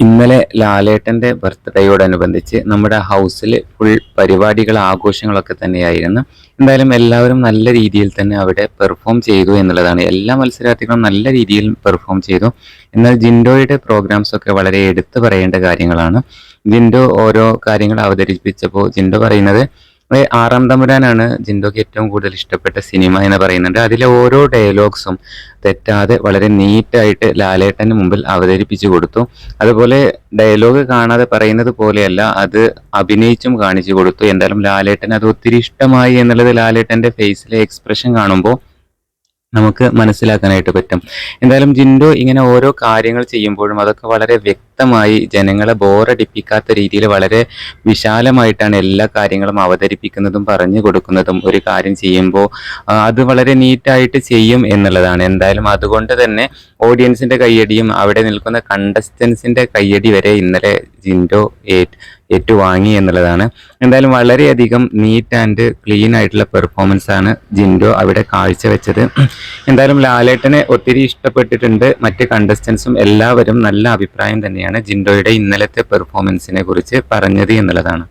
ഇന്നലെ ലാലേട്ടന്റെ ബർത്ത്ഡേയോടനുബന്ധിച്ച് നമ്മുടെ ഹൗസിൽ ഫുൾ പരിപാടികൾ ആഘോഷങ്ങളൊക്കെ തന്നെയായിരുന്നു. എന്തായാലും എല്ലാവരും നല്ല രീതിയിൽ തന്നെ അവിടെ പെർഫോം ചെയ്തു എന്നുള്ളതാണ്. എല്ലാ മത്സരാർത്ഥികളും നല്ല രീതിയിൽ പെർഫോം ചെയ്തു. എന്നാൽ ജിൻഡോയുടെ പ്രോഗ്രാംസ് ഒക്കെ വളരെ എടുത്തു പറയേണ്ട കാര്യങ്ങളാണ്. ജിൻഡോ ഓരോ കാര്യങ്ങൾ അവതരിപ്പിച്ചപ്പോൾ ജിൻഡോ പറയുന്നത് ആറാം തമ്പുരാനാണ് ജിൻഡോക്ക് ഏറ്റവും കൂടുതൽ ഇഷ്ടപ്പെട്ട സിനിമ എന്ന് പറയുന്നുണ്ട് അതിലെ ഓരോ ഡയലോഗ്സും തെറ്റാതെ വളരെ നീറ്റായിട്ട് ലാലേട്ടന് മുമ്പിൽ അവതരിപ്പിച്ചു കൊടുത്തു. അതുപോലെ ഡയലോഗ് കാണാതെ പറയുന്നത് പോലെയല്ല അത് അഭിനയിച്ചും കാണിച്ചു കൊടുത്തു. എന്തായാലും ലാലേട്ടൻ അത് ഒത്തിരി ഇഷ്ടമായി എന്നുള്ളത് ലാലേട്ടന്റെ ഫേസിലെ എക്സ്പ്രഷൻ കാണുമ്പോൾ നമുക്ക് മനസ്സിലാക്കാനായിട്ട് പറ്റും. എന്തായാലും ജിൻഡോ ഇങ്ങനെ ഓരോ കാര്യങ്ങൾ ചെയ്യുമ്പോഴും അതൊക്കെ വളരെ വ്യക്തമായി ജനങ്ങളെ ബോറടിപ്പിക്കാത്ത രീതിയിൽ വളരെ വിശാലമായിട്ടാണ് എല്ലാ കാര്യങ്ങളും അവതരിപ്പിക്കുന്നതും പറഞ്ഞു കൊടുക്കുന്നതും ഒരു കാര്യം ചെയ്യുമ്പോൾ അത് വളരെ നീറ്റായിട്ട് ചെയ്യും എന്നുള്ളതാണ്. എന്തായാലും അതുകൊണ്ട് തന്നെ ഓഡിയൻസിന്റെ കയ്യടിയും അവിടെ നിൽക്കുന്ന കണ്ടസ്റ്റൻസിന്റെ കയ്യടി വരെ ഇന്നലെ ജിൻഡോ ഏറ്റ് ഏറ്റുവാങ്ങി എന്നുള്ളതാണ്. എന്തായാലും വളരെയധികം നീറ്റ് ആൻഡ് ക്ലീൻ ആയിട്ടുള്ള പെർഫോമൻസ് ആണ് ജിൻഡോ അവിടെ കാഴ്ചവെച്ചത്. എന്തായാലും ലാലേട്ടനെ ഒത്തിരി ഇഷ്ടപ്പെട്ടിട്ടുണ്ട്. മറ്റ് കണ്ടസ്റ്റൻസും എല്ലാവരും നല്ല അഭിപ്രായം തന്നെയാണ് ജിൻഡോയുടെ ഇന്നലത്തെ പെർഫോമൻസിനെ കുറിച്ച് പറഞ്ഞത് എന്നുള്ളതാണ്.